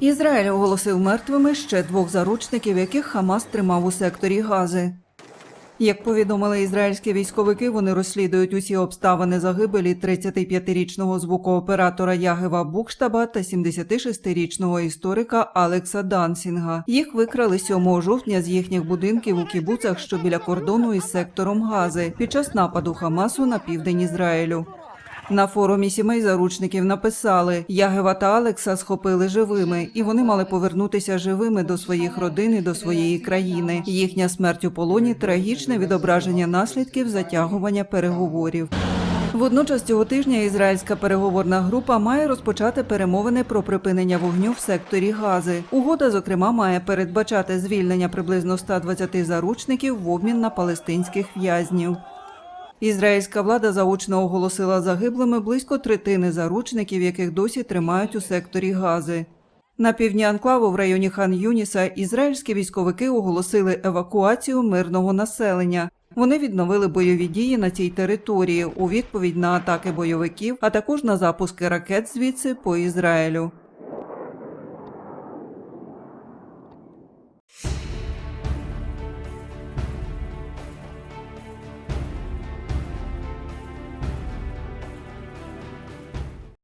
Ізраїль оголосив мертвими ще двох заручників, яких Хамас тримав у секторі Гази. Як повідомили ізраїльські військовики, вони розслідують усі обставини загибелі 35-річного звукооператора Ягева Букштаба та 76-річного історика Алекса Дансінга. Їх викрали 7 жовтня з їхніх будинків у кібуцах, що біля кордону із сектором Гази, під час нападу Хамасу на південь Ізраїлю. На форумі сімей заручників написали, Ягева та Алекса схопили живими, і вони мали повернутися живими до своїх родин і до своєї країни. Їхня смерть у полоні трагічне відображення наслідків затягування переговорів. Водночас цього тижня ізраїльська переговорна група має розпочати перемовини про припинення вогню в секторі Гази. Угода, зокрема, має передбачати звільнення приблизно 120 заручників в обмін на палестинських в'язнів. Ізраїльська влада заочно оголосила загиблими близько третини заручників, яких досі тримають у секторі Гази. На півдні анклаву в районі Хан Юніса ізраїльські військовики оголосили евакуацію мирного населення. Вони відновили бойові дії на цій території у відповідь на атаки бойовиків, а також на запуски ракет звідси по Ізраїлю.